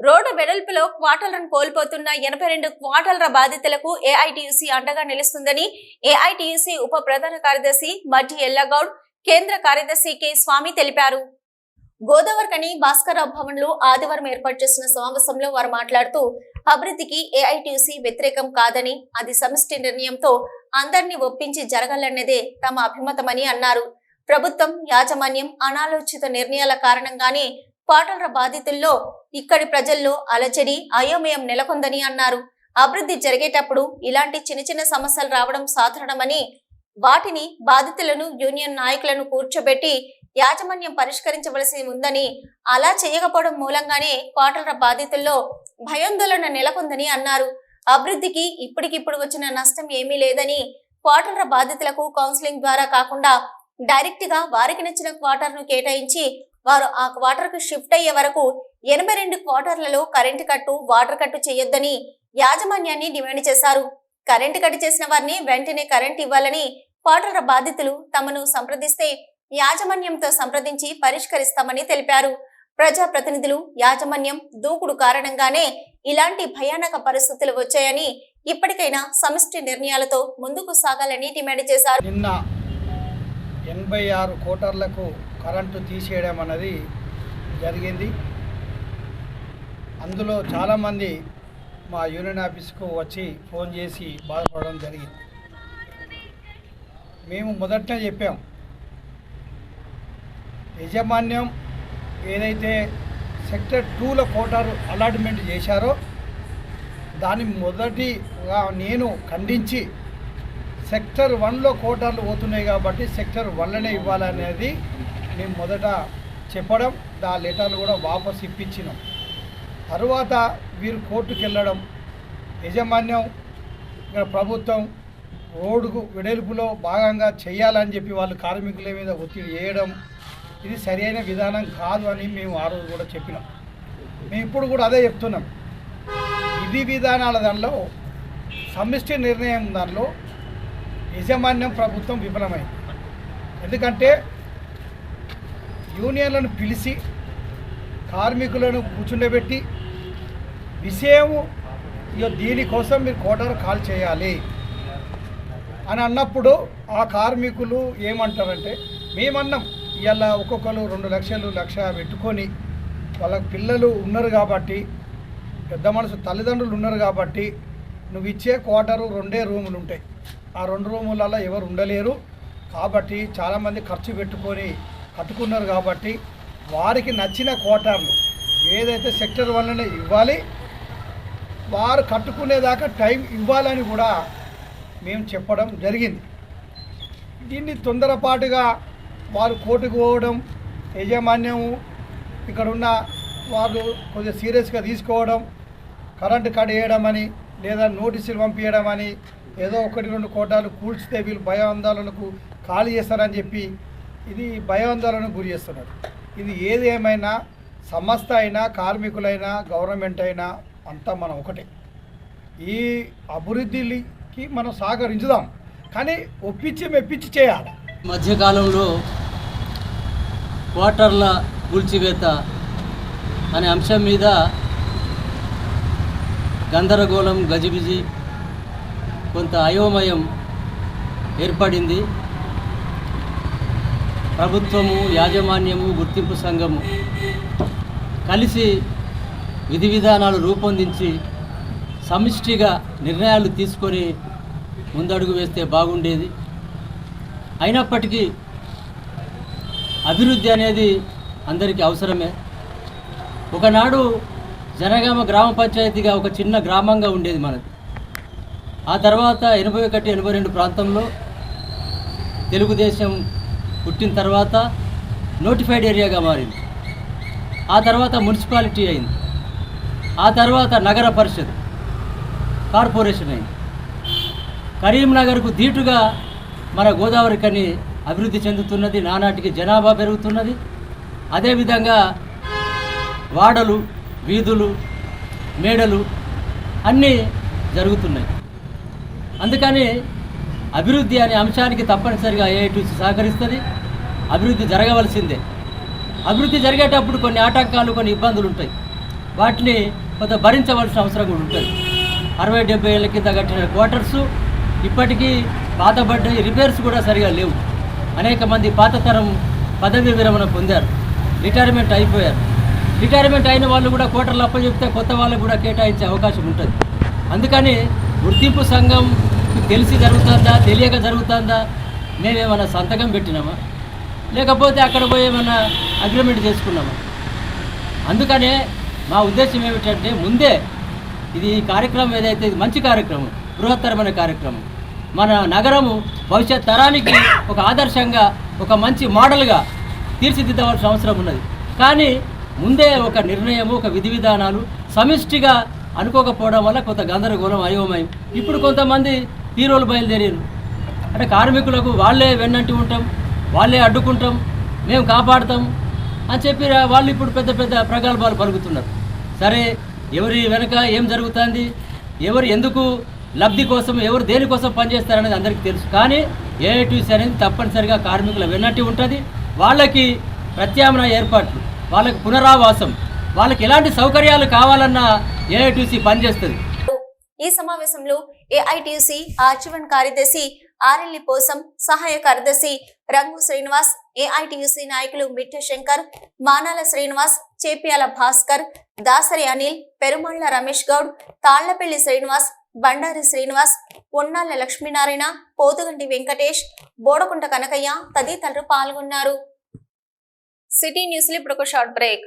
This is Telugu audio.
రోడ్డు వెడల్పులో క్వార్టర్లను కోల్పోతున్న ఎనభై రెండు క్వార్టర్ల బాధితులకు ఏఐటియుసి అండగా నిలుస్తుందని ఏఐటియుసి ఉప ప్రధాన కార్యదర్శి మడ్డి ఎల్లగౌడ్ కేంద్ర కార్యదర్శి కె స్వామి తెలిపారు. గోదావరికని భాస్కరరావు భవన్లో ఆదివారం ఏర్పాటు చేసిన సమావేశంలో వారు మాట్లాడుతూ అభివృద్ధికి ఏఐటియుసి వ్యతిరేకం కాదని అది సమిష్టి నిర్ణయంతో అందరినీ ఒప్పించి జరగాలన్నదే తమ అభిమతమని అన్నారు. ప్రభుత్వం యాజమాన్యం అనాలోచిత నిర్ణయాల కారణంగానే క్వార్టర్ల బాధితుల్లో ఇక్కడి ప్రజల్లో అలజడి అయోమయం నెలకొందని అన్నారు. అభివృద్ధి జరిగేటప్పుడు ఇలాంటి చిన్న చిన్న సమస్యలు రావడం సాధారణమని వాటిని బాధితులను యూనియన్ నాయకులను కూర్చోబెట్టి యాజమాన్యం పరిష్కరించవలసి ఉందని అలా చేయకపోవడం మూలంగానే క్వార్టర్ల బాధితుల్లో భయాందోళన నెలకొందని అన్నారు. అభివృద్ధికి ఇప్పటికిప్పుడు వచ్చిన నష్టం ఏమీ లేదని క్వార్టర్ల బాధితులకు కౌన్సిలింగ్ ద్వారా కాకుండా డైరెక్ట్గా వారికి నచ్చిన క్వార్టర్ను కేటాయించి వారు ఆ క్వార్టర్కు షిఫ్ట్ అయ్యే వరకు ఎనభై రెండు క్వార్టర్లలో కరెంటు కట్టు వాటర్ కట్టు చేయొద్దని యాజమాన్యాన్ని డిమాండ్ చేశారు. కరెంటు కట్టు చేసిన వారిని వెంటనే కరెంట్ ఇవ్వాలని క్వార్టర్ల బాధితులు తమను సంప్రదిస్తే యాజమాన్యంతో సంప్రదించి పరిష్కరిస్తామని తెలిపారు. ప్రజా ప్రతినిధులు యాజమాన్యం దూకుడు కారణంగానే ఇలాంటి భయానక పరిస్థితులు వచ్చాయని ఇప్పటికైనా సమిష్టి నిర్ణయాలతో ముందుకు సాగాలని డిమాండ్ చేశారు. నిన్న ఎనభై ఆరు కోటర్లకు కరెంటు తీసేయడం అన్నది జరిగింది. అందులో చాలామంది మా యూనియన్ ఆఫీస్కు వచ్చి ఫోన్ చేసి బాధపడడం జరిగింది. మేము మొదటనే చెప్పాం యజమాన్యం ఏదైతే సెక్టర్ టూలో కోటారు అలాట్మెంట్ చేశారో దాని మొదటిగా నేను ఖండించి సెక్టర్ వన్లో కోటార్లు పోతున్నాయి కాబట్టి సెక్టర్ వన్లోనే ఇవ్వాలనేది మేము మొదట చెప్పడం దా లెటర్లు కూడా వాపస్ ఇప్పించినాం. తరువాత వీరు కోర్టుకు వెళ్ళడం యజమాన్యం ఇక్కడ ప్రభుత్వం రోడ్డుకు వెడల్పులో భాగంగా చేయాలని చెప్పి వాళ్ళు కార్మికుల మీద ఒత్తిడి చేయడం ఇది సరైన విధానం కాదు అని మేము ఆ రోజు కూడా చెప్పినాం. మేము ఇప్పుడు కూడా అదే చెప్తున్నాం. విధి విధానాల దానిలో సమిష్టి నిర్ణయం దానిలో యజమాన్యం ప్రభుత్వం విఫలమైంది. ఎందుకంటే యూనియన్లను పిలిచి కార్మికులను కూర్చుండబెట్టి విషయం ఇక దీనికోసం మీరు కోటను కాల్ చేయాలి అని అన్నప్పుడు ఆ కార్మికులు ఏమంటారంటే మేమన్నాం ఇలా ఒక్కొక్కరు రెండు లక్షలు లక్ష పెట్టుకొని వాళ్ళ పిల్లలు ఉన్నారు కాబట్టి పెద్ద మనసు తల్లిదండ్రులు ఉన్నారు కాబట్టి నువ్వు ఇచ్చే క్వార్టరు రెండే రూములు ఉంటాయి. ఆ రెండు రూములలో ఎవరు ఉండలేరు. కాబట్టి చాలామంది ఖర్చు పెట్టుకొని కట్టుకున్నారు కాబట్టి వారికి నచ్చిన క్వార్టర్లు ఏదైతే సెక్టర్ వల్లనే ఇవ్వాలి వారు కట్టుకునేదాకా టైం ఇవ్వాలని కూడా మేము చెప్పడం జరిగింది. దీన్ని తొందరపాటుగా వారు కోర్టుకు పోవడం యజమాన్యము ఇక్కడ ఉన్న వాళ్ళు కొద్దిగా సీరియస్గా తీసుకోవడం కరెంటు కట్ వేయడం అని లేదా నోటీసులు పంపించడం అని ఏదో ఒకటి రెండు కోటాలు కూల్చితే వీళ్ళు భయాందోళనకు ఖాళీ చేస్తారని చెప్పి ఇది భయాందోళనకు గురి చేస్తున్నారు. ఇది ఏది ఏమైనా సంస్థ అయినా కార్మికులైనా గవర్నమెంట్ అయినా అంతా మనం ఒకటే. ఈ అభివృద్ధికి మనం సహకరించుదాం. కానీ ఒప్పించి మెప్పించి చేయాలి. మధ్యకాలంలో క్వార్టర్ల కూల్చివేత అనే అంశం మీద గందరగోళం గజిబిజి కొంత అయోమయం ఏర్పడింది. ప్రభుత్వము యాజమాన్యము గుర్తింపు సంఘము కలిసి విధి విధానాలు రూపొందించి సమిష్టిగా నిర్ణయాలు తీసుకొని ముందడుగు వేస్తే బాగుండేది. అయినప్పటికీ అభివృద్ధి అనేది అందరికీ అవసరమే. ఒకనాడు జనగామ గ్రామ పంచాయతీగా ఒక చిన్న గ్రామంగా ఉండేది మనది. ఆ తర్వాత ఎనభై ఒకటి ఎనభై రెండు ప్రాంతంలో తెలుగుదేశం పుట్టిన తర్వాత నోటిఫైడ్ ఏరియాగా మారింది. ఆ తర్వాత మున్సిపాలిటీ అయింది. ఆ తర్వాత నగర పరిషత్ కార్పొరేషన్ అయింది. కరీంనగర్కు ధీటుగా మన గోదావరి కని అభివృద్ధి చెందుతున్నది నానాటికి జనాభా పెరుగుతున్నది. అదేవిధంగా వాడలు వీధులు మేడలు అన్నీ జరుగుతున్నాయి. అందుకని అభివృద్ధి అనే అంశానికి తప్పనిసరిగా ఏఐటీసీ సహకరిస్తుంది. అభివృద్ధి జరగవలసిందే. అభివృద్ధి జరిగేటప్పుడు కొన్ని ఆటంకాలు కొన్ని ఇబ్బందులు ఉంటాయి వాటిని కొంత భరించవలసిన అవసరం కూడా ఉంటుంది. అరవై డెబ్బై ఏళ్ళ కింద కట్టిన క్వార్టర్స్ ఇప్పటికీ పాతబడ్డ రిపేర్స్ కూడా సరిగా లేవు. అనేక మంది పాత తరం పదవి విరమణ పొందారు. రిటైర్మెంట్ అయిపోయారు. రిటైర్మెంట్ అయిన వాళ్ళు కూడా కోటర్లు అప్పచెప్తే కొత్త వాళ్ళకు కూడా కేటాయించే అవకాశం ఉంటుంది. అందుకని గుర్తింపు సంఘం తెలిసి జరుగుతుందా తెలియక జరుగుతుందా మేమేమైనా సంతకం పెట్టినామా? లేకపోతే అక్కడ పోయి ఏమైనా అగ్రిమెంట్ చేసుకున్నామా? అందుకనే మా ఉద్దేశం ఏమిటంటే ముందే ఇది కార్యక్రమం ఏదైతే ఇది మంచి కార్యక్రమం బృహత్తరమైన కార్యక్రమం. మన నగరము భవిష్యత్ తరానికి ఒక ఆదర్శంగా ఒక మంచి మోడల్గా తీర్చిదిద్దవలసిన అవసరం ఉన్నది. కానీ ముందే ఒక నిర్ణయము ఒక విధి విధానాలు సమిష్టిగా అనుకోకపోవడం వల్ల కొంత గందరగోళం అయోమయం. ఇప్పుడు కొంతమంది హీరోలు బయలుదేరారు. అంటే కార్మికులకు వాళ్ళే వెన్నంటి ఉంటాం. వాళ్ళే అడ్డుకుంటాం మేము కాపాడతాం అని చెప్పి వాళ్ళు ఇప్పుడు పెద్ద పెద్ద ప్రగల్భాలు పలుకుతున్నారు. సరే ఎవరి వెనక ఏం జరుగుతుంది? ఎవరు ఎందుకు లబ్ధి కోసం ఎవరు దేనికోసం పనిచేస్తారనేది అందరికీ తెలుసు. కానీ ఏఐటీసీ అనేది తప్పనిసరిగా కార్మికుల విన్నట్టు ఉంటుంది. వాళ్ళకి ప్రత్యామ్నాయ ఏర్పాట్లు వాళ్ళకి పునరావాసం వాళ్ళకి ఎలాంటి సౌకర్యాలు కావాలన్నా ఏఐటీసీ పనిచేస్తుంది. ఈ సమావేశంలో ఏఐటీసీ ఆజీవన్ కార్యదర్శి ఆర్ఎల్ఈ కోసం సహాయ కార్యదర్శి రంగు శ్రీనివాస్ ఏఐటియుసి నాయకులు మిట్టె శంకర్ మానాల శ్రీనివాస్ చేపియాల భాస్కర్ దాసరి అనిల్ పెరుమళ్ళ రమేష్ గౌడ్ తాళ్ళపల్లి శ్రీనివాస్ బండారి శ్రీనివాస్ ఉన్నాళ్ళ లక్ష్మీనారాయణ పోతుగంటి వెంకటేష్ బోడకుంట కనకయ్య తదితరులు పాల్గొన్నారు. సిటీ న్యూస్ ఇప్పుడు ఒక షార్ట్ బ్రేక్.